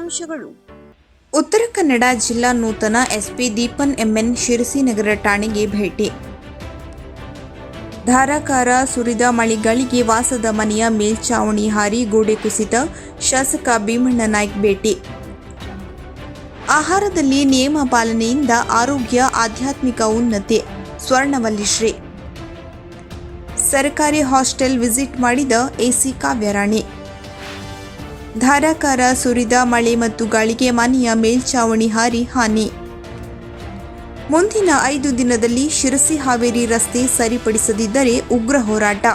ಮುಖ್ಯಾಂಶಗಳು ಉತ್ತರ ಕನ್ನಡ ಜಿಲ್ಲಾ ನೂತನ ಎಸ್ಪಿ ದೀಪನ್ ಎಂಎನ್ ಶಿರಸಿ ನಗರ ಠಾಣೆಗೆ ಭೇಟಿ. ಧಾರಾಕಾರ ಸುರಿದ ಮಳೆಗಳಿಗೆ ವಾಸದ ಮನೆಯ ಮೇಲ್ಚಾವಣಿ ಹಾರಿ ಗೋಡೆ ಕುಸಿತ ಶಾಸಕ ಭೀಮಣ್ಣ ನಾಯ್ಕ್ ಭೇಟಿ. ಆಹಾರದಲ್ಲಿ ನಿಯಮ ಪಾಲನೆಯಿಂದ ಆರೋಗ್ಯ, ಆಧ್ಯಾತ್ಮಿಕ ಉನ್ನತಿ, ಸ್ವರ್ಣವಲ್ಲಿಶ್ರೀ. ಸರ್ಕಾರಿ ಹಾಸ್ಟೆಲ್ ವಿಸಿಟ್ ಮಾಡಿದ ಎಸಿ ಕಾವ್ಯರಾಣಿ. ಧಾರಾಕಾರ ಸುರಿದ ಮಳೆ ಮತ್ತು ಗಾಳಿಗೆ ಮನೆಯ ಮೇಲ್ಚಾವಣಿ ಹಾರಿ ಹಾನಿ. ಮುಂದಿನ ಐದು ದಿನದಲ್ಲಿ ಶಿರಸಿ ಹಾವೇರಿ ರಸ್ತೆ ಸರಿಪಡಿಸದಿದ್ದರೆ ಉಗ್ರ ಹೋರಾಟ.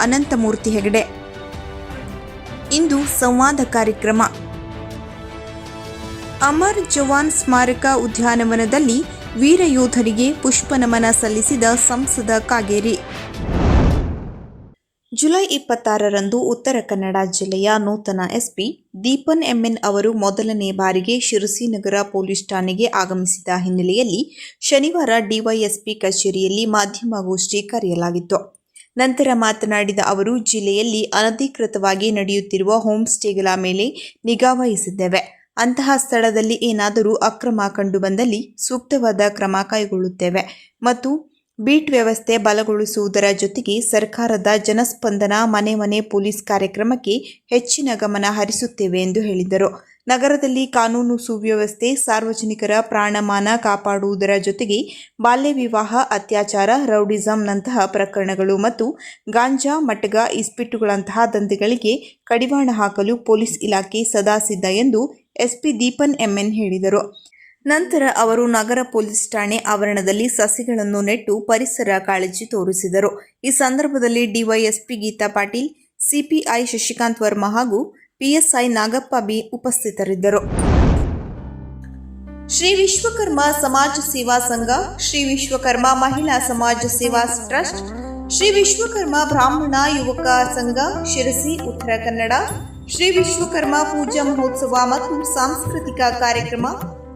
ಅನಂತಮೂರ್ತಿ ಹೆಗಡೆ. ಇಂದು ಸಂವಾದ ಕಾರ್ಯಕ್ರಮ. ಅಮರ್ ಜವಾನ್ ಸ್ಮಾರಕ ಉದ್ಯಾನವನದಲ್ಲಿ ವೀರ ಯೋಧರಿಗೆ ಪುಷ್ಪನಮನ ಸಲ್ಲಿಸಿದ ಸಂಸದ ಕಾಗೇರಿ. ಜುಲೈ ಇಪ್ಪತ್ತಾರರಂದು ಉತ್ತರ ಕನ್ನಡ ಜಿಲ್ಲೆಯ ನೂತನ ಎಸ್ಪಿ ದೀಪನ್ ಎಂಎನ್ ಅವರು ಮೊದಲನೇ ಬಾರಿಗೆ ಶಿರಸಿ ನಗರ ಪೊಲೀಸ್ ಠಾಣೆಗೆ ಆಗಮಿಸಿದ ಹಿನ್ನೆಲೆಯಲ್ಲಿ ಶನಿವಾರ ಡಿವೈಎಸ್ಪಿ ಕಚೇರಿಯಲ್ಲಿ ಮಾಧ್ಯಮಗೋಷ್ಠಿ ಕರೆಯಲಾಗಿತ್ತು. ನಂತರ ಮಾತನಾಡಿದ ಅವರು, ಜಿಲ್ಲೆಯಲ್ಲಿ ಅನಧಿಕೃತವಾಗಿ ನಡೆಯುತ್ತಿರುವ ಹೋಮ್ ಸ್ಟೇಗಳ ಮೇಲೆ ನಿಗಾ ವಹಿಸಿದ್ದೇವೆ. ಅಂತಹ ಸ್ಥಳದಲ್ಲಿ ಏನಾದರೂ ಅಕ್ರಮ ಕಂಡುಬಂದಲ್ಲಿ ಸೂಕ್ತವಾದ ಕ್ರಮ ಕೈಗೊಳ್ಳುತ್ತೇವೆ ಮತ್ತು ಬೀಟ್ ವ್ಯವಸ್ಥೆ ಬಲಗೊಳಿಸುವುದರ ಜೊತೆಗೆ ಸರ್ಕಾರದ ಜನಸ್ಪಂದನ, ಮನೆ ಮನೆ ಪೊಲೀಸ್ ಕಾರ್ಯಕ್ರಮಕ್ಕೆ ಹೆಚ್ಚಿನ ಗಮನ ಹರಿಸುತ್ತೇವೆ ಎಂದು ಹೇಳಿದರು. ನಗರದಲ್ಲಿ ಕಾನೂನು ಸುವ್ಯವಸ್ಥೆ, ಸಾರ್ವಜನಿಕರ ಪ್ರಾಣಮಾನ ಕಾಪಾಡುವುದರ ಜೊತೆಗೆ ಬಾಲ್ಯ ವಿವಾಹ, ಅತ್ಯಾಚಾರ, ರೌಡಿಸಂನಂತಹ ಪ್ರಕರಣಗಳು ಮತ್ತು ಗಾಂಜಾ ಮಟಗ ಇಸ್ಪಿಟ್ಟುಗಳಂತಹ ದಂಧೆಗಳಿಗೆ ಕಡಿವಾಣ ಹಾಕಲು ಪೊಲೀಸ್ ಇಲಾಖೆ ಸದಾ ಸಿದ್ಧ ಎಂದು ಎಸ್ಪಿ ದೀಪನ್ ಎಂಎನ್ ಹೇಳಿದರು. ನಂತರ ಅವರು ನಗರ ಪೊಲೀಸ್ ಠಾಣೆ ಆವರಣದಲ್ಲಿ ಸಸಿಗಳನ್ನು ನೆಟ್ಟು ಪರಿಸರ ಕಾಳಜಿ ತೋರಿಸಿದರು. ಈ ಸಂದರ್ಭದಲ್ಲಿ ಡಿವೈಎಸ್ಪಿ ಗೀತಾ ಪಾಟೀಲ್, ಸಿಪಿಐ ಶಶಿಕಾಂತ್ ವರ್ಮಾ ಹಾಗೂ ಪಿಎಸ್ಐ ನಾಗಪ್ಪ ಬಿ ಉಪಸ್ಥಿತರಿದ್ದರು. ಶ್ರೀ ವಿಶ್ವಕರ್ಮ ಸಮಾಜ ಸೇವಾ ಸಂಘ, ಶ್ರೀ ವಿಶ್ವಕರ್ಮ ಮಹಿಳಾ ಸಮಾಜ ಸೇವಾ ಟ್ರಸ್ಟ್, ಶ್ರೀ ವಿಶ್ವಕರ್ಮ ಬ್ರಾಹ್ಮಣ ಯುವಕ ಸಂಘ, ಶಿರಸಿ, ಉತ್ತರ ಕನ್ನಡ, ಶ್ರೀ ವಿಶ್ವಕರ್ಮ ಪೂಜಾ ಮಹೋತ್ಸವ ಮತ್ತು ಸಾಂಸ್ಕೃತಿಕ ಕಾರ್ಯಕ್ರಮ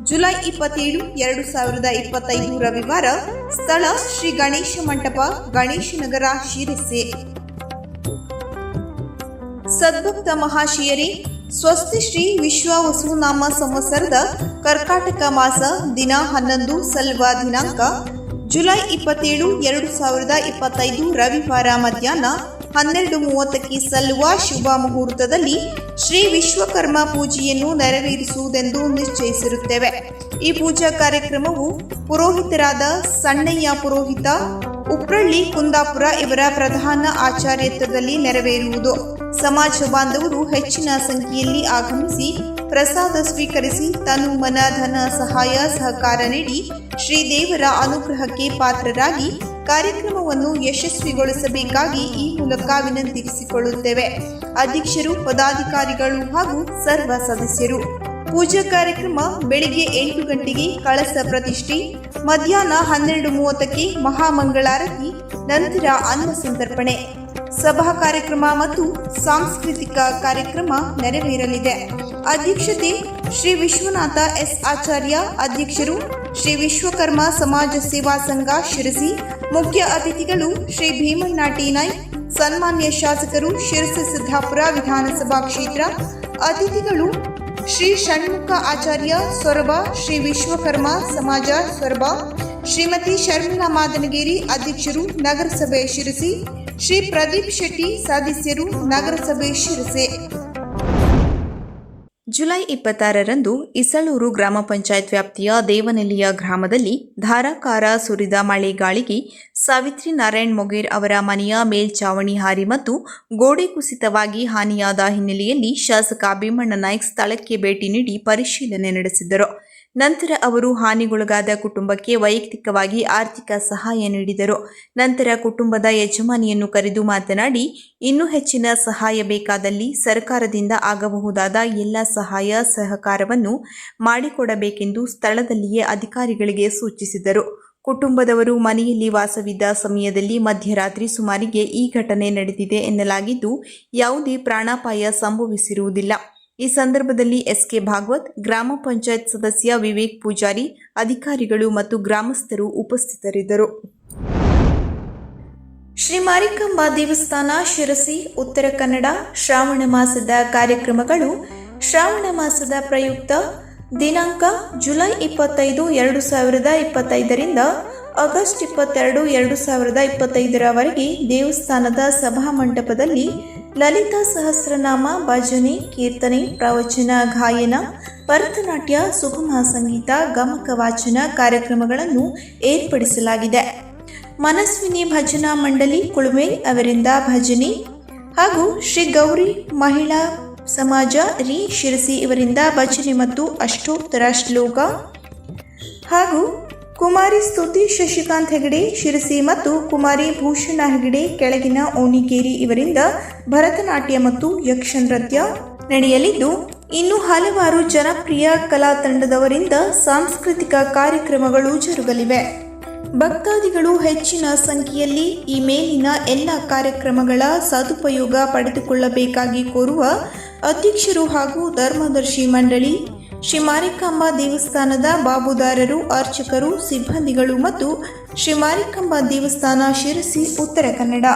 ಜುಲೈ ಇಪ್ಪತ್ತೇಳು, ಎರಡು ಸಾವಿರದ ಇಪ್ಪತ್ತೈದು ರವಿವಾರ ಸ್ಥಳ ಶ್ರೀ ಗಣೇಶ ಮಂಟಪ, ಗಣೇಶ ನಗರ ಶಿರಸೆ. ಸದ್ಭಕ್ತ ಮಹಾಶಿಯರೇ, ಸ್ವಸ್ತಿ ಶ್ರೀ ವಿಶ್ವ ವಸುನಾಮ ಸಂವತ್ಸರದ ಕರ್ಕಾಟಕ ಮಾಸ ದಿನ ಹನ್ನೊಂದು, ಸಲ್ವ ದಿನಾಂಕ ಜುಲೈ ಇಪ್ಪತ್ತೇಳು, ಎರಡು ಸಾವಿರದ ಇಪ್ಪತ್ತೈದು ರವಿವಾರ ಮಧ್ಯಾಹ್ನ ಹನ್ನೆರಡು ಮೂವತ್ತಕ್ಕೆ ಸಲ್ಲುವ ಶುಭ ಮುಹೂರ್ತದಲ್ಲಿ ಶ್ರೀ ವಿಶ್ವಕರ್ಮ ಪೂಜೆಯನ್ನು ನೆರವೇರಿಸುವುದೆಂದು ನಿಶ್ಚಯಿಸಿರುತ್ತೇವೆ. ಈ ಪೂಜಾ ಕಾರ್ಯಕ್ರಮವು ಪುರೋಹಿತರಾದ ಸಣ್ಣಯ್ಯ ಪುರೋಹಿತ, ಉಪ್ರಳ್ಳಿ ಕುಂದಾಪುರ ಇವರ ಪ್ರಧಾನ ಆಚಾರ್ಯತ್ವದಲ್ಲಿ ನೆರವೇರುವುದು. ಸಮಾಜ ಬಾಂಧವರು ಹೆಚ್ಚಿನ ಸಂಖ್ಯೆಯಲ್ಲಿ ಆಗಮಿಸಿ ಪ್ರಸಾದ ಸ್ವೀಕರಿಸಿ ತನು ಮನ ಧನ ಸಹಾಯ ಸಹಕಾರ ನೀಡಿ ಶ್ರೀದೇವರ ಅನುಗ್ರಹಕ್ಕೆ ಪಾತ್ರರಾಗಿ ಕಾರ್ಯಕ್ರಮವನ್ನು ಯಶಸ್ವಿಗೊಳಿಸಬೇಕಾಗಿ ಈ ಮೂಲಕ ವಿನಂತಿಸಿಕೊಳ್ಳುತ್ತೇವೆ. ಅಧ್ಯಕ್ಷರು ಪದಾಧಿಕಾರಿಗಳು ಹಾಗೂ ಸರ್ವ ಸದಸ್ಯರು. ಪೂಜಾ ಕಾರ್ಯಕ್ರಮ ಬೆಳಿಗ್ಗೆ ಎಂಟು ಗಂಟೆಗೆ ಕಳಸ ಪ್ರತಿಷ್ಠೆ, ಮಧ್ಯಾಹ್ನ ಹನ್ನೆರಡು ಮೂವತ್ತಕ್ಕೆ ಮಹಾಮಂಗಳಾರತಿ, ನಂತರ ಅನ್ನ ಸಂತರ್ಪಣೆ. ಸಭಾ ಕಾರ್ಯಕ್ರಮ ಮತ್ತು ಸಾಂಸ್ಕೃತಿಕ ಕಾರ್ಯಕ್ರಮ ನೆರವೇರಲಿದೆ. ಅಧ್ಯಕ್ಷತೆ ಶ್ರೀ ವಿಶ್ವನಾಥ ಎಸ್ ಆಚಾರ್ಯ, ಅಧ್ಯಕ್ಷರು ಶ್ರೀ ವಿಶ್ವಕರ್ಮ ಸಮಾಜ ಸೇವಾ ಸಂಘ ಶಿರಸಿ ಮುಖ್ಯ ಅತಿಥಿಗಳು ಶ್ರೀ ಭೀಮಣ್ಣ ಟಿ ಸನ್ಮಾನ್ಯ ಶಾಸಕರು ಶಿರಸಿ ಸಿದ್ದಾಪುರ ವಿಧಾನಸಭಾ ಕ್ಷೇತ್ರ, ಅತಿಥಿಗಳು ಶ್ರೀ ಷಣ್ಮುಖ ಆಚಾರ್ಯ ಸೊರಬ, ಶ್ರೀ ವಿಶ್ವಕರ್ಮ ಸಮಾಜ ಸೊರಬ, ಶ್ರೀಮತಿ ಶರ್ಮಿಳಾ ಮಾದನಗೇರಿ ಅಧ್ಯಕ್ಷರು ನಗರಸಭೆ ಶಿರಸಿ, ಶ್ರೀ ಪ್ರದೀಪ್ ಶೆಟ್ಟಿ ಸದಸ್ಯರು ನಗರಸಭೆ ಶಿರಸಿ. ಜುಲೈ ಇಪ್ಪತ್ತಾರರಂದು ಇಸಳೂರು ಗ್ರಾಮ ಪಂಚಾಯತ್ ವ್ಯಾಪ್ತಿಯ ದೇವನೆಲ್ಲಿಯ ಗ್ರಾಮದಲ್ಲಿ ಧಾರಾಕಾರ ಸುರಿದ ಮಳೆ ಗಾಳಿಗೆ ಸಾವಿತ್ರಿ ನಾರಾಯಣ್ ಮೊಗೇರ್ ಅವರ ಮನೆಯ ಮೇಲ್ಚಾವಣಿ ಹಾರಿ ಮತ್ತು ಗೋಡೆ ಕುಸಿತವಾಗಿ ಹಾನಿಯಾದ ಹಿನ್ನೆಲೆಯಲ್ಲಿ ಶಾಸಕ ಭೀಮಣ್ಣ ನಾಯ್ಕ್ ಸ್ಥಳಕ್ಕೆ ಭೇಟಿ ನೀಡಿ ಪರಿಶೀಲನೆ ನಡೆಸಿದರು. ನಂತರ ಅವರು ಹಾನಿಗೊಳಗಾದ ಕುಟುಂಬಕ್ಕೆ ವೈಯಕ್ತಿಕವಾಗಿ ಆರ್ಥಿಕ ಸಹಾಯ ನೀಡಿದರು. ನಂತರ ಕುಟುಂಬದ ಯಜಮಾನಿಯನ್ನು ಕರೆದು ಮಾತನಾಡಿ, ಇನ್ನೂ ಹೆಚ್ಚಿನ ಸಹಾಯ ಬೇಕಾದಲ್ಲಿ ಸರ್ಕಾರದಿಂದ ಆಗಬಹುದಾದ ಎಲ್ಲ ಸಹಾಯ ಸಹಕಾರವನ್ನು ಮಾಡಿಕೊಡಬೇಕೆಂದು ಸ್ಥಳದಲ್ಲಿಯೇ ಅಧಿಕಾರಿಗಳಿಗೆ ಸೂಚಿಸಿದರು. ಕುಟುಂಬದವರು ಮನೆಯಲ್ಲಿ ವಾಸವಿದ್ದ ಸಮಯದಲ್ಲಿ ಮಧ್ಯರಾತ್ರಿ ಸುಮಾರಿಗೆ ಈ ಘಟನೆ ನಡೆದಿದೆ ಎನ್ನಲಾಗಿದ್ದು, ಯಾವುದೇ ಪ್ರಾಣಾಪಾಯ ಸಂಭವಿಸಿರುವುದಿಲ್ಲ. ಈ ಸಂದರ್ಭದಲ್ಲಿ ಎಸ್ಕೆ ಭಾಗವತ್, ಗ್ರಾಮ ಪಂಚಾಯತ್ ಸದಸ್ಯ ವಿವೇಕ್ ಪೂಜಾರಿ, ಅಧಿಕಾರಿಗಳು ಮತ್ತು ಗ್ರಾಮಸ್ಥರು ಉಪಸ್ಥಿತರಿದ್ದರು. ಶ್ರೀ ಮಾರಿಕಾಂಬಾ ದೇವಸ್ಥಾನ, ಶಿರಸಿ, ಉತ್ತರ ಕನ್ನಡ, ಶ್ರಾವಣ ಮಾಸದ ಕಾರ್ಯಕ್ರಮಗಳು ಶ್ರಾವಣ ಮಾಸದ ಪ್ರಯುಕ್ತ ದಿನಾಂಕ ಜುಲೈ ಇಪ್ಪತ್ತೈದು, ಎರಡು ಸಾವಿರದ ಇಪ್ಪತ್ತೈದರಿಂದ ಆಗಸ್ಟ್ ಇಪ್ಪತ್ತೆರಡು, ಎರಡು ಸಾವಿರದ ಇಪ್ಪತ್ತೈದರವರೆಗೆ ದೇವಸ್ಥಾನದ ಸಭಾಮಂಟಪದಲ್ಲಿ ಲಲಿತಾ ಸಹಸ್ರನಾಮ, ಭಜನೆ, ಕೀರ್ತನೆ, ಪ್ರವಚನ, ಗಾಯನ, ಭರತನಾಟ್ಯ, ಸುಗಮ ಸಂಗೀತ, ಗಮಕ ವಾಚನ ಕಾರ್ಯಕ್ರಮಗಳನ್ನು ಏರ್ಪಡಿಸಲಾಗಿದೆ. ಮನಸ್ವಿನಿ ಭಜನಾ ಮಂಡಳಿ ಕುಳುವೆ ಅವರಿಂದ ಭಜನೆ ಹಾಗೂ ಶ್ರೀ ಗೌರಿ ಮಹಿಳಾ ಸಮಾಜ, ರೀ ಶಿರಸಿ ಇವರಿಂದ ಭಜನೆ ಮತ್ತು ಅಷ್ಟೋತ್ತರ ಶ್ಲೋಕ ಹಾಗೂ ಕುಮಾರಿ ಸ್ತುತಿ ಶಶಿಕಾಂತ್ ಹೆಗಡೆ, ಶಿರಸಿ ಮತ್ತು ಕುಮಾರಿ ಭೂಷಣ ಹೆಗಡೆ, ಕೆಳಗಿನ ಓಣಿಕೇರಿ ಇವರಿಂದ ಭರತನಾಟ್ಯ ಮತ್ತು ಯಕ್ಷ ನೃತ್ಯ ನಡೆಯಲಿದ್ದು, ಇನ್ನು ಹಲವಾರು ಜನಪ್ರಿಯ ಕಲಾ ತಂಡದವರಿಂದ ಸಾಂಸ್ಕೃತಿಕ ಕಾರ್ಯಕ್ರಮಗಳು ಜರುಗಲಿವೆ. ಭಕ್ತಾದಿಗಳು ಹೆಚ್ಚಿನ ಸಂಖ್ಯೆಯಲ್ಲಿ ಈ ಮೇಲಿನ ಎಲ್ಲ ಕಾರ್ಯಕ್ರಮಗಳ ಸದುಪಯೋಗ ಪಡೆದುಕೊಳ್ಳಬೇಕಾಗಿ ಕೋರುವ ಅಧ್ಯಕ್ಷರು ಹಾಗೂ ಧರ್ಮದರ್ಶಿ ಮಂಡಳಿ ಶ್ರೀ ಮಾರಿಕಾಂಬ ದೇವಸ್ಥಾನದ ಬಾಬುದಾರರು ಅರ್ಚಕರು ಸಿಬ್ಬಂದಿಗಳು ಮತ್ತು ಶ್ರೀ ಮಾರಿಕಾಂಬ ದೇವಸ್ಥಾನ ಶಿರಸಿ ಉತ್ತರ ಕನ್ನಡ.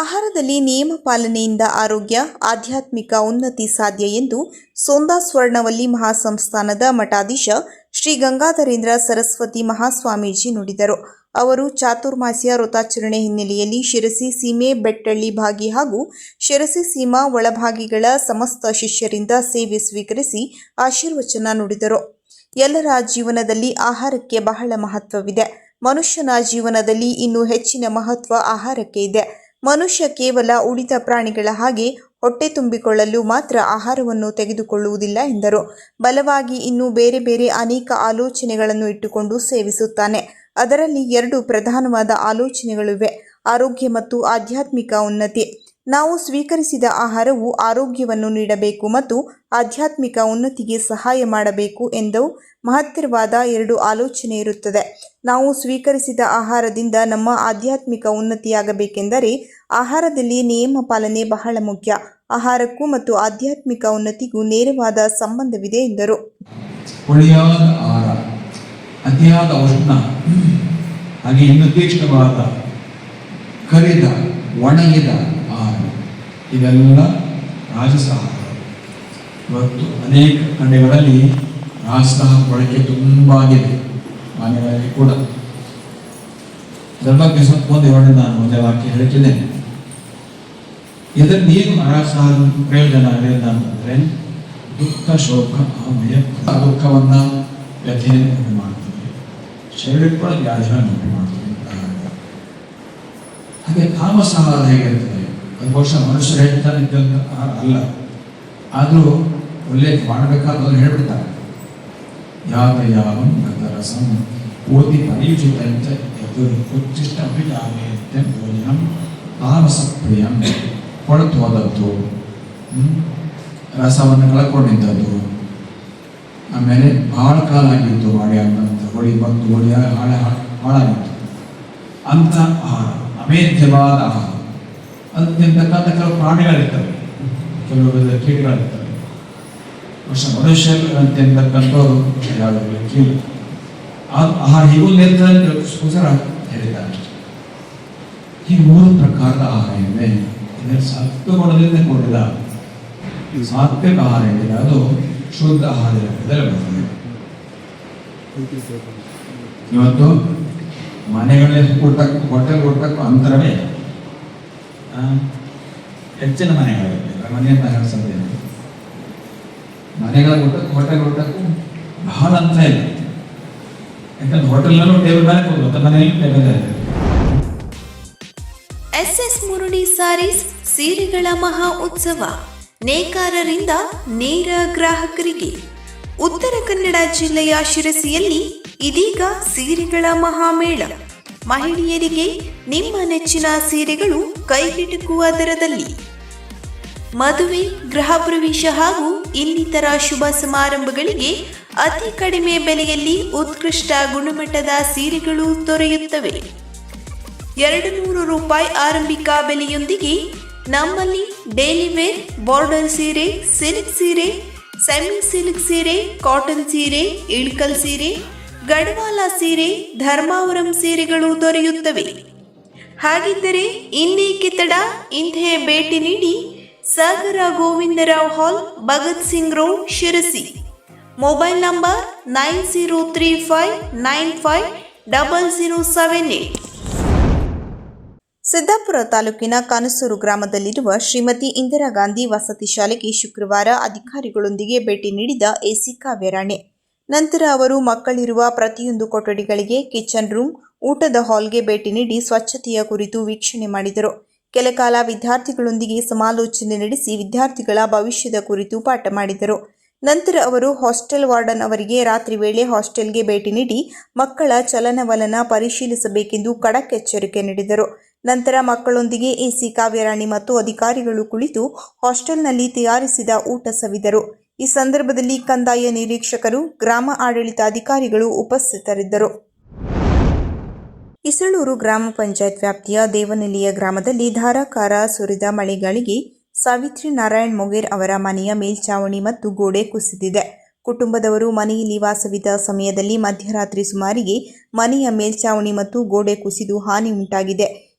ಆಹಾರದಲ್ಲಿ ನಿಯಮ ಪಾಲನೆಯಿಂದ ಆರೋಗ್ಯ, ಆಧ್ಯಾತ್ಮಿಕ ಉನ್ನತಿ ಸಾಧ್ಯ ಎಂದು ಸೋಂದಾ ಸ್ವರ್ಣವಲ್ಲಿ ಮಹಾಸಂಸ್ಥಾನದ ಮಠಾಧೀಶ ಶ್ರೀ ಗಂಗಾಧರೇಂದ್ರ ಸರಸ್ವತಿ ಮಹಾಸ್ವಾಮೀಜಿ ನುಡಿದರು. ಅವರು ಚಾತುರ್ಮಾಸ್ಯ ವ್ರತಾಚರಣೆ ಹಿನ್ನೆಲೆಯಲ್ಲಿ ಶಿರಸಿ ಸೀಮೆ, ಬೆಟ್ಟಳ್ಳಿ ಭಾಗಿ ಹಾಗೂ ಶಿರಸಿ ಸೀಮಾ ಒಳಭಾಗಿಗಳ ಸಮಸ್ತ ಶಿಷ್ಯರಿಂದ ಸೇವೆ ಸ್ವೀಕರಿಸಿ ಆಶೀರ್ವಚನ ನುಡಿದರು. ಎಲ್ಲರ ಜೀವನದಲ್ಲಿ ಆಹಾರಕ್ಕೆ ಬಹಳ ಮಹತ್ವವಿದೆ. ಮನುಷ್ಯನ ಜೀವನದಲ್ಲಿ ಇನ್ನೂ ಹೆಚ್ಚಿನ ಮಹತ್ವ ಆಹಾರಕ್ಕೆ ಇದೆ. ಮನುಷ್ಯ ಕೇವಲ ಉಳಿದ ಪ್ರಾಣಿಗಳ ಹಾಗೆ ಹೊಟ್ಟೆ ತುಂಬಿಕೊಳ್ಳಲು ಮಾತ್ರ ಆಹಾರವನ್ನು ತೆಗೆದುಕೊಳ್ಳುವುದಿಲ್ಲ ಎಂದರು. ಬಲವಾಗಿ ಇನ್ನೂ ಬೇರೆ ಬೇರೆ ಅನೇಕ ಆಲೋಚನೆಗಳನ್ನು ಇಟ್ಟುಕೊಂಡು ಸೇವಿಸುತ್ತಾನೆ. ಅದರಲ್ಲಿ ಎರಡು ಪ್ರಧಾನವಾದ ಆಲೋಚನೆಗಳಿವೆ. ಆರೋಗ್ಯ ಮತ್ತು ಆಧ್ಯಾತ್ಮಿಕ ಉನ್ನತಿ. ನಾವು ಸ್ವೀಕರಿಸಿದ ಆಹಾರವು ಆರೋಗ್ಯವನ್ನು ನೀಡಬೇಕು ಮತ್ತು ಆಧ್ಯಾತ್ಮಿಕ ಉನ್ನತಿಗೆ ಸಹಾಯ ಮಾಡಬೇಕು ಎಂದು ಮಹತ್ತರವಾದ ಎರಡು ಆಲೋಚನೆ ಇರುತ್ತದೆ. ನಾವು ಸ್ವೀಕರಿಸಿದ ಆಹಾರದಿಂದ ನಮ್ಮ ಆಧ್ಯಾತ್ಮಿಕ ಉನ್ನತಿಯಾಗಬೇಕೆಂದರೆ ಆಹಾರದಲ್ಲಿ ನಿಯಮ ಪಾಲನೆ ಬಹಳ ಮುಖ್ಯ. ಆಹಾರಕ್ಕೂ ಮತ್ತು ಆಧ್ಯಾತ್ಮಿಕ ಉನ್ನತಿಗೂ ನೇರವಾದ ಸಂಬಂಧವಿದೆ ಎಂದರು. ಅತಿಯಾದ ಉಷ್ಣ ಹಾಗೆ ಕರಿದ ಒಣಗಿದ ಇವೆಲ್ಲ ರಾಜಸ್ಥಾನ. ಆಹಾರ ಇವತ್ತು ಅನೇಕ ಕಡೆಗಳಲ್ಲಿ ರಾಜಸ ಬಳಕೆ ತುಂಬ ಆಗಿದೆ ಮನೆಗಳಲ್ಲಿ ಕೂಡ. ಸ್ವಲ್ಪ ಒಂದು ವಿವರಣೆ ನಾನು ಒಂದೇ ವಾಕ್ಯ ಹೇಳ್ತಿದ್ದೇನೆ ಇದರಲ್ಲಿ ಏನು ರಾಜಸ್ಥಾನ ಪ್ರಯೋಜನ ಆಗಲಿಲ್ಲ ಅಂತಂದ್ರೆ ದುಃಖ, ಶೋಕ ಅಮಯ ದುಃಖವನ್ನ ವ್ಯಥೆಯನ್ನು ಉಂಟು ಮಾಡ್ತದೆ ಶರೀರಕ್ಕೆ ಕೂಡ ವ್ಯಾಧಿಗಳನ್ನು ಉಂಟು ಮಾಡ್ತದೆ ಹಾಗೆ ತಾಮಸ ಆಹಾರ ಹೇಗಿರ್ತದೆ ಅದು ಬಹುಶಃ ಹೇಳ್ತಾನೆ ಇದ್ದಂಗೆ ಅಲ್ಲ. ಆದರೂ ಉಲ್ಲೇಖ ಮಾಡಬೇಕಾದ್ರೆ ಹೇಳ್ಬಿಡ್ತಾರೆ. ಯಾವ ಯಾವ ರಸಂ ಓದಿ ಪರಿಯುಚಿತ ಎದುರು ಎದು ಉಚ್ಚಿಷ್ಟ ಅಭಿಜಾಮೇತ್ಯ ಭೋಜನಂ ತಾಮಸ ಪ್ರಿಯಂ ಕೊಳತು ಹೋದದ್ದು? ರಸವನ್ನು ಕಳ್ಕೊಂಡಿದ್ದದ್ದು. ಆಮೇಲೆ ಭಾಳ ಕಾಲ ಆಗಿತ್ತು ಮಾಡಿ ಅನ್ನಂತ ಹೊಳಿ ಬಂದು ಹೊಳಿ ಹಾಳೆ ಹಾಳಾಗಿತ್ತು. ಅಂತ ಆಹಾರ. ಅಮೇಧ್ಯವಾದ ಆಹಾರ. ಅದು ತಿಂತಕ್ಕಂಥ ಕೆಲವು ಪ್ರಾಣಿಗಳಿರ್ತವೆ. ಕೆಲವು ವಿಧದ ಕೀಟಗಳಿರ್ತವೆ. ವರ್ಷ ಮನುಷ್ಯರು ತಿಂತಕ್ಕಂಥವ್ರು ಯಾವುದೇ ಕೀಳು ಆ ಆಹಾರ ಹೀಗೂ ನಿಲ್ತದೆ ಅಂತ ಅದಕ್ಕೋಸ್ಕರ ಹೇಳಿದ್ದಾರೆ. ಈ ಮೂರು ಪ್ರಕಾರದ ಆಹಾರ ಇದೆ ಇದನ್ನು ಸತ್ವಗುಣದಿಂದ ಕೂಡಿದ ಸಾತ್ವಿಕ ಆಹಾರ ಏನಿದೆ ಅದು ಶುದ್ಧ ಆಹಾರ ಲೆಕ್ಕದಲ್ಲಿ ಬರ್ತದೆ ಇವತ್ತು ಮನೆಗಳಲ್ಲಿ ಕೊಡ್ತಕ್ಕ ಹೋಟೆಲ್ ಕೊಡ್ತಕ್ಕ ಅಂತರವೇ ಹೆಚ್ಚಿನ ಮನೆಗಳಿವೆ. ಮನೆಯಿಂದ ಹೇಳಿಸೋದೇ ಮನೆಗಳ ಊಟಕ್ಕೂ ಹೋಟೆಲ್ ಊಟಕ್ಕೂ ಬಹಳ ಅಂತ ಇಲ್ಲ ಯಾಕಂದ್ರೆ ಹೋಟೆಲ್ನಲ್ಲೂ ಟೇಬಲ್ ಮೇಲೆ ಕೂತ್ಕೊಳ್ತಾರೆ ಮನೆಯಲ್ಲಿ table S S Murudi sarees ಸೀರೆಗಳ ಮಹಾ ಉತ್ಸವ. ನೇಕಾರರಿಂದ ನೇರ ಗ್ರಾಹಕರಿಗೆ. ಉತ್ತರ ಕನ್ನಡ ಜಿಲ್ಲೆಯ ಶಿರಸಿಯಲ್ಲಿ ಇದೀಗ ಸೀರೆಗಳ ಮಹಾಮೇಳ. ಮಹಿಳೆಯರಿಗೆ ನಿಮ್ಮ ನೆಚ್ಚಿನ ಸೀರೆಗಳು ಕೈಗೆಟುಕುವ ದರದಲ್ಲಿ. ಮದುವೆ, ಗೃಹ ಪ್ರವೇಶ ಹಾಗೂ ಇನ್ನಿತರ ಶುಭ ಸಮಾರಂಭಗಳಿಗೆ ಅತಿ ಕಡಿಮೆ ಬೆಲೆಯಲ್ಲಿ ಉತ್ಕೃಷ್ಟ ಗುಣಮಟ್ಟದ ಸೀರೆಗಳು ದೊರೆಯುತ್ತವೆ. ಎರಡು ನೂರು ರೂಪಾಯಿ ಆರಂಭಿಕ ಬೆಲೆಯೊಂದಿಗೆ ನಮ್ಮಲ್ಲಿ ಡೈಲಿ ವೇರ್ ಬಾರ್ಡರ್ ಸೀರೆ, ಸಿಲ್ಕ್ ಸೀರೆ, ಸೆಮಿ ಸಿಲ್ಕ್ ಸೀರೆ, ಕಾಟನ್ ಸೀರೆ, ಇಳ್ಕಲ್ ಸೀರೆ ಗಡವಾಲ ಸೀರೆ, ಧರ್ಮಾವರಂ ಸೀರೆಗಳು ದೊರೆಯುತ್ತವೆ. ಹಾಗಿದ್ದರೆ ಇನ್ನೇಕೆ ತಡ ಇಂದೇ ಭೇಟಿ ನೀಡಿ Sagar Govindrao hall, Bhagat Singh road Sirsi. Mobile number nine zero three five nine five double zero seven eight. Siddapur ತಾಲೂಕಿನ ಕಾನಸೂರು ಗ್ರಾಮದಲ್ಲಿರುವ ಶ್ರೀಮತಿ ಇಂದಿರಾ ಗಾಂಧಿ ವಸತಿ ಶಾಲೆಗೆ ಶುಕ್ರವಾರ ಅಧಿಕಾರಿಗಳೊಂದಿಗೆ ಭೇಟಿ ನೀಡಿದ ಎಸಿ ಕಾವ್ಯರಾಣೆ ನಂತರ ಅವರು ಮಕ್ಕಳಿರುವ ಪ್ರತಿಯೊಂದು ಕೊಠಡಿಗಳಿಗೆ ಕಿಚನ್ ರೂಮ್ ಊಟದ ಹಾಲ್ಗೆ ಭೇಟಿ ನೀಡಿ ಸ್ವಚ್ಛತೆಯ ಕುರಿತು ವೀಕ್ಷಣೆ ಮಾಡಿದರು. ಕೆಲಕಾಲ ವಿದ್ಯಾರ್ಥಿಗಳೊಂದಿಗೆ ಸಮಾಲೋಚನೆ ನಡೆಸಿ ವಿದ್ಯಾರ್ಥಿಗಳ ಭವಿಷ್ಯದ ಕುರಿತು ಪಾಠ ಮಾಡಿದರು. ನಂತರ ಅವರು ಹಾಸ್ಟೆಲ್ ವಾರ್ಡನ್ ಅವರಿಗೆ ರಾತ್ರಿ ವೇಳೆ ಹಾಸ್ಟೆಲ್ಗೆ ಭೇಟಿ ನೀಡಿ ಮಕ್ಕಳ ಚಲನವಲನ ಪರಿಶೀಲಿಸಬೇಕೆಂದು ಖಡಕ್ ಎಚ್ಚರಿಕೆ ನೀಡಿದರು. ನಂತರ ಮಕ್ಕಳೊಂದಿಗೆ ಎಸಿ ಕಾವ್ಯರಾಣಿ ಮತ್ತು ಅಧಿಕಾರಿಗಳು ಕುಳಿತು ಹಾಸ್ಟೆಲ್ನಲ್ಲಿ ತಯಾರಿಸಿದ ಊಟ ಸವಿದರು. ಈ ಸಂದರ್ಭದಲ್ಲಿ ಕಂದಾಯ ನಿರೀಕ್ಷಕರು, ಗ್ರಾಮ ಆಡಳಿತಾಧಿಕಾರಿಗಳು ಉಪಸ್ಥಿತರಿದ್ದರು. ಇಸಳೂರು ಗ್ರಾಮ ಪಂಚಾಯತ್ ವ್ಯಾಪ್ತಿಯ ದೇವನಲ್ಲಿಯ ಗ್ರಾಮದಲ್ಲಿ ಧಾರಾಕಾರ ಸುರಿದ ಮಳೆಗಳಿಗೆ ಸಾವಿತ್ರಿ ನಾರಾಯಣ್ ಮೊಗೇರ್ ಅವರ ಮನೆಯ ಮೇಲ್ಛಾವಣಿ ಮತ್ತು ಗೋಡೆ ಕುಸಿದಿದೆ. ಕುಟುಂಬದವರು ಮನೆಯಲ್ಲಿ ವಾಸವಿದ್ದ ಸಮಯದಲ್ಲಿ ಮಧ್ಯರಾತ್ರಿ ಸುಮಾರಿಗೆ ಮನೆಯ ಮೇಲ್ಛಾವಣಿ ಮತ್ತು ಗೋಡೆ ಕುಸಿದು ಹಾನಿ ಉಂಟಾಗಿದೆ.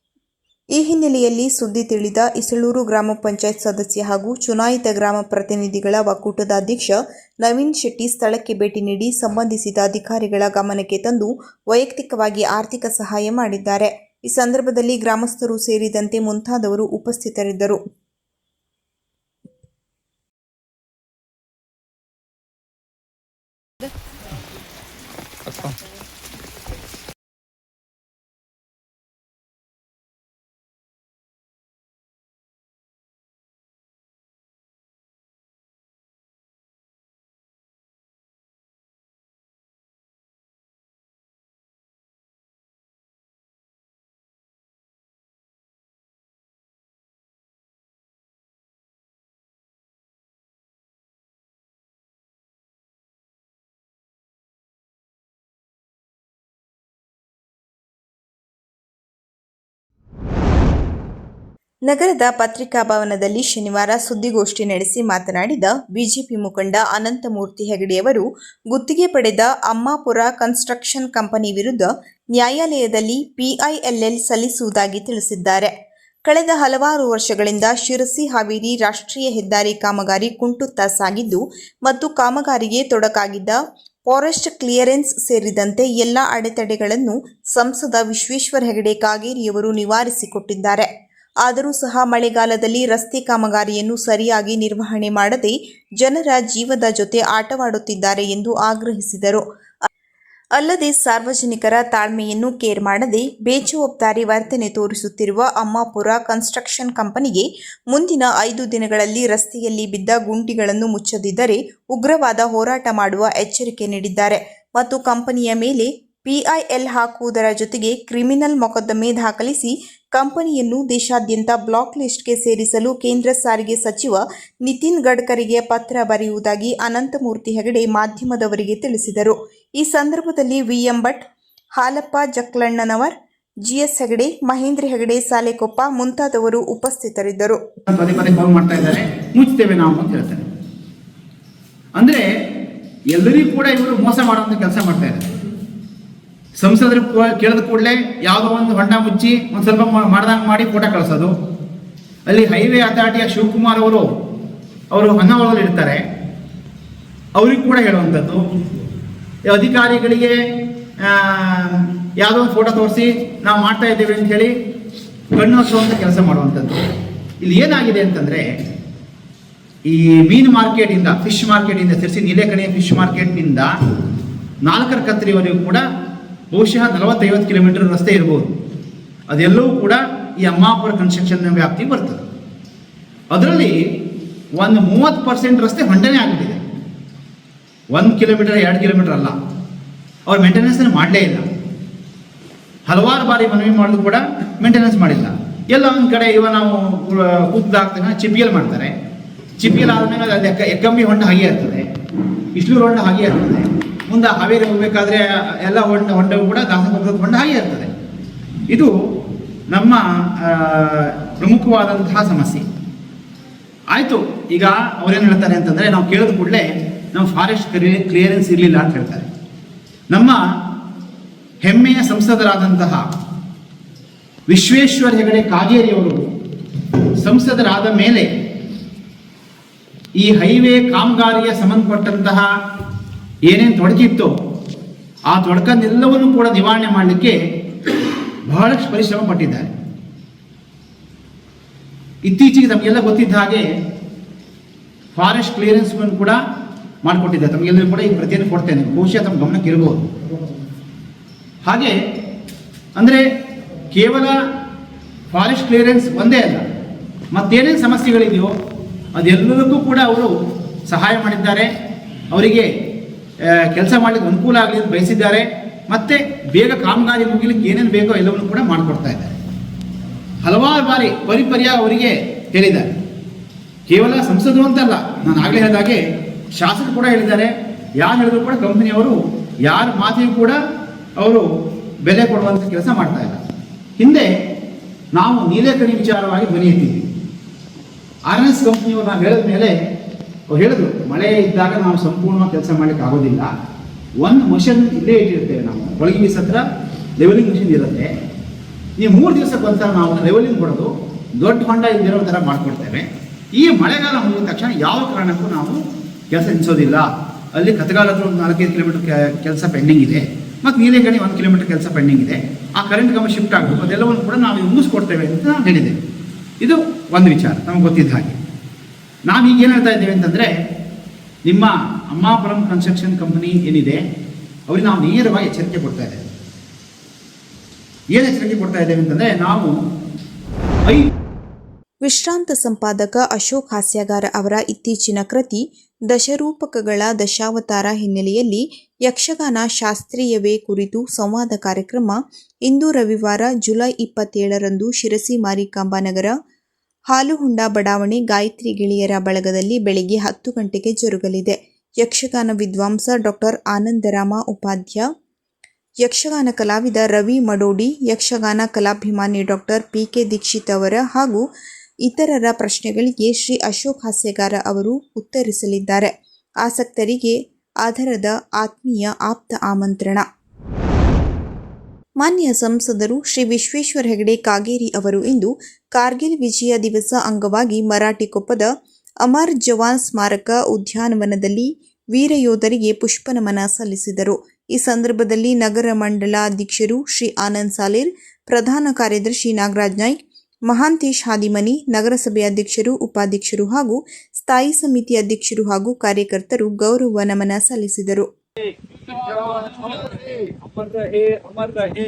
ಈ ಹಿನ್ನೆಲೆಯಲ್ಲಿ ಸುದ್ದಿ ತಿಳಿದ ಇಸಳೂರು ಗ್ರಾಮ ಪಂಚಾಯತ್ ಸದಸ್ಯ ಹಾಗೂ ಚುನಾಯಿತ ಗ್ರಾಮ ಪ್ರತಿನಿಧಿಗಳ ಒಕ್ಕೂಟದ ಅಧ್ಯಕ್ಷ ನವೀನ್ ಶೆಟ್ಟಿ ಸ್ಥಳಕ್ಕೆ ಭೇಟಿ ನೀಡಿ ಸಂಬಂಧಿಸಿದ ಅಧಿಕಾರಿಗಳ ಗಮನಕ್ಕೆ ತಂದು ವೈಯಕ್ತಿಕವಾಗಿ ಆರ್ಥಿಕ ಸಹಾಯ ಮಾಡಿದ್ದಾರೆ. ಈ ಸಂದರ್ಭದಲ್ಲಿ ಗ್ರಾಮಸ್ಥರು ಸೇರಿದಂತೆ ಮುಂತಾದವರು ಉಪಸ್ಥಿತರಿದ್ದರು. ನಗರದ ಪತ್ರಿಕಾ ಭವನದಲ್ಲಿ ಶನಿವಾರ ಸುದ್ದಿಗೋಷ್ಠಿ ನಡೆಸಿ ಮಾತನಾಡಿದ ಬಿಜೆಪಿ ಮುಖಂಡ ಅನಂತಮೂರ್ತಿ ಹೆಗಡೆಯವರು ಗುತ್ತಿಗೆ ಪಡೆದ ಅಮ್ಮಾಪುರ ಕನ್ಸ್ಟ್ರಕ್ಷನ್ ಕಂಪನಿ ವಿರುದ್ಧ ನ್ಯಾಯಾಲಯದಲ್ಲಿ ಪಿಐಎಲ್ಎಲ್ ಸಲ್ಲಿಸುವುದಾಗಿ ತಿಳಿಸಿದ್ದಾರೆ. ಕಳೆದ ಹಲವಾರು ವರ್ಷಗಳಿಂದ ಶಿರಸಿ ಹಾವೇರಿ ರಾಷ್ಟ್ರೀಯ ಹೆದ್ದಾರಿ ಕಾಮಗಾರಿ ಕುಂಟುತ್ತಾ ಸಾಗಿದ್ದು ಮತ್ತು ಕಾಮಗಾರಿಗೆ ತೊಡಕಾಗಿದ್ದ ಫಾರೆಸ್ಟ್ ಕ್ಲಿಯರೆನ್ಸ್ ಸೇರಿದಂತೆ ಎಲ್ಲ ಅಡೆತಡೆಗಳನ್ನು ಸಂಸದ ವಿಶ್ವೇಶ್ವರ ಹೆಗಡೆ ಕಾಗೇರಿಯವರು ನಿವಾರಿಸಿಕೊಟ್ಟಿದ್ದಾರೆ. ಆದರೂ ಸಹ ಮಳೆಗಾಲದಲ್ಲಿ ರಸ್ತೆ ಕಾಮಗಾರಿಯನ್ನು ಸರಿಯಾಗಿ ನಿರ್ವಹಣೆ ಮಾಡದೆ ಜನರ ಜೀವದ ಜೊತೆ ಆಟವಾಡುತ್ತಿದ್ದಾರೆ ಎಂದು ಆಗ್ರಹಿಸಿದರು. ಅಲ್ಲದೆ ಸಾರ್ವಜನಿಕರ ತಾಳ್ಮೆಯನ್ನು ಕೇರ್ ಮಾಡದೆ ಬೇಜವಾಬ್ದಾರಿ ವರ್ತನೆ ತೋರಿಸುತ್ತಿರುವ ಅಮ್ಮಾಪುರ ಕನ್ಸ್ಟ್ರಕ್ಷನ್ ಕಂಪನಿಗೆ ಮುಂದಿನ ಐದು ದಿನಗಳಲ್ಲಿ ರಸ್ತೆಯಲ್ಲಿ ಬಿದ್ದ ಗುಂಡಿಗಳನ್ನು ಮುಚ್ಚದಿದ್ದರೆ ಉಗ್ರವಾದ ಹೋರಾಟ ಮಾಡುವ ಎಚ್ಚರಿಕೆ ನೀಡಿದ್ದಾರೆ. ಮತ್ತು ಕಂಪನಿಯ ಮೇಲೆ ಪಿಐಎಲ್ ಹಾಕುವುದರ ಜೊತೆಗೆ ಕ್ರಿಮಿನಲ್ ಮೊಕದ್ದಮೆ ದಾಖಲಿಸಿ ಕಂಪನಿಯನ್ನು ದೇಶಾದ್ಯಂತ ಬ್ಲಾಕ್ ಲಿಸ್ಟ್ಗೆ ಸೇರಿಸಲು ಕೇಂದ್ರ ಸಾರಿಗೆ ಸಚಿವ ನಿತಿನ್ ಗಡ್ಕರಿಗೆ ಪತ್ರ ಬರೆಯುವುದಾಗಿ ಅನಂತಮೂರ್ತಿ ಹೆಗಡೆ ಮಾಧ್ಯಮದವರಿಗೆ ತಿಳಿಸಿದರು. ಈ ಸಂದರ್ಭದಲ್ಲಿ ವಿಎಂ ಭಟ್, ಹಾಲಪ್ಪ ಜಕ್ಲಣ್ಣನವರ್, ಜಿಎಸ್ ಹೆಗಡೆ, ಮಹೇಂದ್ರ ಹೆಗಡೆ, ಸಾಲೆಕೊಪ್ಪ ಮುಂತಾದವರು ಉಪಸ್ಥಿತರಿದ್ದರು. ಅಂದ್ರೆ ಎಲ್ಲರಿಗೂ ಕೂಡ ಇವರು ಮೋಸ ಮಾಡುವಂತ ಕೆಲಸ ಮಾಡ್ತಾ ಇದ್ದಾರೆ. ಸಂಸದರು ಕೇಳಿದ ಕೂಡಲೇ ಯಾವುದೋ ಒಂದು ಹೊಂಡ ಮುಚ್ಚಿ ಒಂದು ಸ್ವಲ್ಪ ಮಾಡ್ದಂಗೆ ಮಾಡಿ ಫೋಟೋ ಕಳಿಸೋದು. ಅಲ್ಲಿ ಹೈವೇ ಅಥಾರಿಟಿಯ ಶಿವಕುಮಾರ್ ಅವರು ಅವರು ಹೊನ್ನಾವರದಲ್ಲಿ ಇರ್ತಾರೆ. ಅವ್ರಿಗೆ ಕೂಡ ಹೇಳುವಂಥದ್ದು. ಅಧಿಕಾರಿಗಳಿಗೆ ಯಾವುದೋ ಒಂದು ಫೋಟೋ ತೋರಿಸಿ ನಾವು ಮಾಡ್ತಾ ಇದ್ದೇವೆ ಅಂತ ಹೇಳಿ ಕಣ್ಣು ಹಚ್ಚುವಂಥ ಕೆಲಸ ಮಾಡುವಂಥದ್ದು. ಇಲ್ಲಿ ಏನಾಗಿದೆ ಅಂತಂದರೆ, ಈ ಮೀನು ಮಾರ್ಕೆಟಿಂದ, ಫಿಶ್ ಮಾರ್ಕೆಟಿಂದ, ಸೇರಿಸಿ ನೀಲೇಕಣಿಯ ಫಿಶ್ ಮಾರ್ಕೆಟ್ನಿಂದ ನಾಲ್ಕರ ಕತ್ರಿವರೆಗೂ ಕೂಡ ಬಹುಶಃ ನಲವತ್ತೈವತ್ತು ಕಿಲೋಮೀಟರ್ ರಸ್ತೆ ಇರ್ಬೋದು. ಅದೆಲ್ಲವೂ ಕೂಡ ಈ ಅಮ್ಮಾಪುರ ಕನ್ಸ್ಟ್ರಕ್ಷನ್ ವ್ಯಾಪ್ತಿಗೆ ಬರ್ತದೆ. ಅದರಲ್ಲಿ ಒಂದು ಮೂವತ್ತು ಪರ್ಸೆಂಟ್ ರಸ್ತೆ ಹೊಂಡನೆ ಆಗಿಬಿಟ್ಟಿದೆ. ಒಂದು ಕಿಲೋಮೀಟರ್, ಎರಡು ಕಿಲೋಮೀಟರ್ ಅಲ್ಲ. ಅವ್ರು ಮೇಂಟೆನೆನ್ಸ್ ಮಾಡಲೇ ಇಲ್ಲ. ಹಲವಾರು ಬಾರಿ ಮನವಿ ಮಾಡಿದ್ರು ಕೂಡ ಮೇಂಟೆನೆನ್ಸ್ ಮಾಡಿಲ್ಲ. ಎಲ್ಲ ಒಂದು ಕಡೆ ಇವ ನಾವು ಕೂತಾಗ್ತಾನೆ ಚಿಪಿಯಲ್ ಮಾಡ್ತಾರೆ. ಚಿಪಿಯಲ್ ಆದ್ಮೇಲೆ ಅದು ಎಕ್ಕ ಎಕ್ಕಂಬಿ ಹೊಂಡ ಹಾಗೆ ಇರ್ತದೆ. ಇಸ್ಲೂರು ಹೊಂಡ ಹಾಗೆ ಇರ್ತದೆ. ಮುಂದೆ ಹಾವೇರಿ ಹೋಗ್ಬೇಕಾದ್ರೆ ಎಲ್ಲ ಹೊಂಡ, ಹೊಂಡವು ಕೂಡ ದಾಸಪುರದ ಹೊಂಡ ಹಾಗೆ ಇರ್ತದೆ. ಇದು ನಮ್ಮ ಪ್ರಮುಖವಾದಂತಹ ಸಮಸ್ಯೆ. ಆಯಿತು, ಈಗ ಅವ್ರೇನು ಹೇಳ್ತಾರೆ ಅಂತಂದರೆ ನಾವು ಕೇಳಿದ ಕೂಡಲೇ ನಮ್ಮ ಫಾರೆಸ್ಟ್ ಕ್ಲಿಯರೆನ್ಸ್ ಇರಲಿಲ್ಲ ಅಂತ ಹೇಳ್ತಾರೆ. ನಮ್ಮ ಹೆಮ್ಮೆಯ ಸಂಸದರಾದಂತಹ ವಿಶ್ವೇಶ್ವರ ಹೆಗಡೆ ಕಾಗೇರಿಯವರು ಸಂಸದರಾದ ಮೇಲೆ ಈ ಹೈವೇ ಕಾಮಗಾರಿಗೆ ಸಂಬಂಧಪಟ್ಟಂತಹ ಏನೇನು ತೊಡಕಿತ್ತೋ ಆ ತೊಡಕನ್ನೆಲ್ಲವನ್ನು ಕೂಡ ನಿವಾರಣೆ ಮಾಡಲಿಕ್ಕೆ ಬಹಳಷ್ಟು ಪರಿಶ್ರಮ ಪಟ್ಟಿದ್ದಾರೆ. ಇತ್ತೀಚೆಗೆ ತಮಗೆಲ್ಲ ಗೊತ್ತಿದ್ದ ಹಾಗೆ ಫಾರೆಸ್ಟ್ ಕ್ಲಿಯರೆನ್ಸ್ಗಳನ್ನು ಕೂಡ ಮಾಡಿಕೊಟ್ಟಿದ್ದಾರೆ. ತಮಗೆಲ್ಲರೂ ಕೂಡ ಈ ಪ್ರತಿಯನ್ನು ಕೊಡ್ತೇನೆ. ಬಹುಶಃ ತಮ್ಮ ಗಮನಕ್ಕೆ ಇರಬಹುದು. ಹಾಗೆ ಅಂದರೆ ಕೇವಲ ಫಾರೆಸ್ಟ್ ಕ್ಲಿಯರೆನ್ಸ್ ಒಂದೇ ಅಲ್ಲ, ಮತ್ತೇನೇನು ಸಮಸ್ಯೆಗಳಿದೆಯೋ ಅದೆಲ್ಲದಕ್ಕೂ ಕೂಡ ಅವರು ಸಹಾಯ ಮಾಡಿದ್ದಾರೆ. ಅವರಿಗೆ ಕೆಲಸ ಮಾಡಲಿಕ್ಕೆ ಅನುಕೂಲ ಆಗಲಿ ಅಂತ ಬಯಸಿದ್ದಾರೆ. ಮತ್ತು ಬೇಗ ಕಾಮಗಾರಿ ಮುಗಿಲಿಕ್ಕೆ ಏನೇನು ಬೇಕೋ ಎಲ್ಲವನ್ನು ಕೂಡ ಮಾಡಿಕೊಡ್ತಾ ಇದ್ದಾರೆ. ಹಲವಾರು ಬಾರಿ ಪರಿಪರ್ಯ ಅವರಿಗೆ ಹೇಳಿದ್ದಾರೆ. ಕೇವಲ ಸಂಸದರು ಅಂತಲ್ಲ, ನಾನು ಆಗಲೇ ಹೇಳಿದಾಗೆ ಶಾಸಕರು ಕೂಡ ಹೇಳಿದ್ದಾರೆ. ಯಾರು ಹೇಳಿದ್ರು ಕೂಡ ಕಂಪನಿಯವರು, ಯಾರ ಮಾತಿಗೂ ಕೂಡ ಅವರು ಬೆಲೆ ಕೊಡುವಂಥ ಕೆಲಸ ಮಾಡ್ತಾ ಇಲ್ಲ. ಹಿಂದೆ ನಾವು ನೀಲೇಕಣಿ ವಿಚಾರವಾಗಿ ಧ್ವನಿ ಆರ್ ಎನ್ ಎಸ್ ಕಂಪ್ನಿಯವರು ನಾವು ಹೇಳಿದ ಮೇಲೆ ಅವ್ರು ಹೇಳಿದ್ರು, ಮಳೆ ಇದ್ದಾಗ ನಾವು ಸಂಪೂರ್ಣವಾಗಿ ಕೆಲಸ ಮಾಡಲಿಕ್ಕೆ ಆಗೋದಿಲ್ಲ. ಒಂದು ಮಷನ್ ಇಲ್ಲೇ ಇಟ್ಟಿರ್ತೇವೆ ನಾವು. ಒಳಗೆ ಬೀಸ್ ಹತ್ರ ಲೆವೆಲಿಂಗ್ ಮಿಷಿನ್ ಇರುತ್ತೆ. ಈ ಮೂರು ದಿವಸಕ್ಕೆ ಒಂದ್ಸಲ ನಾವು ಲೆವೆಲಿಂಗ್ ಕೊಡೋದು ದೊಡ್ಡ ಹೊಂಡ ಇಲ್ದಿರೋ ಥರ ಮಾಡಿಕೊಡ್ತೇವೆ. ಈ ಮಳೆಗಾಲ ಮುಗಿದ ತಕ್ಷಣ ಯಾವ ಕಾರಣಕ್ಕೂ ನಾವು ಕೆಲಸ ನಿಲ್ಲಿಸೋದಿಲ್ಲ ಅಲ್ಲಿ ಹತ್ರ ಒಂದು ನಾಲ್ಕೈದು ಕಿಲೋಮೀಟರ್ ಕೆಲಸ ಪೆಂಡಿಂಗ್ ಇದೆ. ಮತ್ತು ನೀಲೇಕಣಿ ಒಂದು ಕಿಲೋಮೀಟರ್ ಕೆಲಸ ಪೆಂಡಿಂಗ್ ಇದೆ. ಆ ಕರೆಂಟ್ ಕಂಬ ಶಿಫ್ಟ್ ಆಗಬೇಕು ಅದೆಲ್ಲವನ್ನು ಕೂಡ ನಾವು ಮುಗಿಸ್ಕೊಡ್ತೇವೆ ಅಂತ ಹೇಳಿದೆ. ಇದು ಒಂದು ವಿಚಾರ, ನಮಗೆ ಗೊತ್ತಿದ್ದ ಹಾಗೆ. ನಾವು ಈಗ ಏನು ಹೇಳ್ತಾ ಇದ್ದೀವಿ ಅಂತಂದರೆ, ನಿಮ್ಮ ಅಮ್ಮಾಪುರಂ ಕನ್ಸ್ಟ್ರಕ್ಷನ್ ಕಂಪನಿ ಏನಿದೆ, ಅವ್ರಿಗೆ ನಾವು ನೇರವಾಗಿ ಎಚ್ಚರಿಕೆ ಕೊಡ್ತಾ ಇದ್ದೇವೆ. ಏನು ಎಚ್ಚರಿಕೆ ಕೊಡ್ತಾ ಇದ್ದೇವೆ ಅಂತಂದರೆ, ನಾವು ಐ ವಿಶ್ರಾಂತ ಸಂಪಾದಕ ಅಶೋಕ್ ಹಾಸ್ಯಾಗಾರ ಅವರ ಇತ್ತೀಚಿನ ಕೃತಿ ದಶರೂಪಕಗಳ ದಶಾವತಾರ ಹಿನ್ನೆಲೆಯಲ್ಲಿ ಯಕ್ಷಗಾನ ಶಾಸ್ತ್ರೀಯವೇ ಕುರಿತು ಸಂವಾದ ಕಾರ್ಯಕ್ರಮ ಇಂದು ರವಿವಾರ ಜುಲೈ ಇಪ್ಪತ್ತೇಳರಂದು ಶಿರಸಿ ಮಾರಿಕಾಂಬಾ ನಗರ ಹಾಲುಹುಂಡ ಬಡಾವಣೆ ಗಾಯತ್ರಿ ಗಿಳಿಯರ ಬಳಗದಲ್ಲಿ ಬೆಳಗ್ಗೆ ಹತ್ತು ಗಂಟೆಗೆ ಜರುಗಲಿದೆ. ಯಕ್ಷಗಾನ ವಿದ್ವಾಂಸ ಡಾಕ್ಟರ್ ಆನಂದರಾಮ ಉಪಾಧ್ಯ, ಯಕ್ಷಗಾನ ಕಲಾವಿದ ರವಿ ಮಡೋಡಿ, ಯಕ್ಷಗಾನ ಕಲಾಭಿಮಾನಿ ಡಾಕ್ಟರ್ ಪಿ ಕೆ ದೀಕ್ಷಿತ್ ಅವರ ಹಾಗೂ ಇತರರ ಪ್ರಶ್ನೆಗಳಿಗೆ ಶ್ರೀ ಅಶೋಕ್ ಹಾಸ್ಯಗಾರ ಅವರು ಉತ್ತರಿಸಲಿದ್ದಾರೆ. ಆಸಕ್ತರಿಗೆ ಆಧಾರದ ಆತ್ಮೀಯ ಆಪ್ತ ಆಮಂತ್ರಣ. ಮಾನ್ಯ ಸಂಸದರು ಶ್ರೀ ವಿಶ್ವೇಶ್ವರ ಹೆಗಡೆ ಕಾಗೇರಿ ಅವರು ಇಂದು ಕಾರ್ಗಿಲ್ ವಿಜಯ ದಿವಸ ಅಂಗವಾಗಿ ಮರಾಠಿಕೊಪ್ಪದ ಅಮರ್ ಜವಾನ್ ಸ್ಮಾರಕ ಉದ್ಯಾನವನದಲ್ಲಿ ವೀರಯೋಧರಿಗೆ ಪುಷ್ಪನಮನ ಸಲ್ಲಿಸಿದರು. ಈ ಸಂದರ್ಭದಲ್ಲಿ ನಗರ ಮಂಡಲ ಅಧ್ಯಕ್ಷರು ಶ್ರೀ ಆನಂದ್ ಸಾಲೇರ್, ಪ್ರಧಾನ ಕಾರ್ಯದರ್ಶಿ ನಾಗರಾಜ್ ನಾಯ್ಕ್, ಮಹಾಂತೇಶ್ ಹಾದಿಮನಿ, ನಗರಸಭೆ ಅಧ್ಯಕ್ಷರು, ಉಪಾಧ್ಯಕ್ಷರು ಹಾಗೂ ಸ್ಥಾಯಿ ಸಮಿತಿ ಅಧ್ಯಕ್ಷರು ಹಾಗೂ ಕಾರ್ಯಕರ್ತರು ಗೌರವ ನಮನ ಸಲ್ಲಿಸಿದರು. अमर रहे अमर रहे।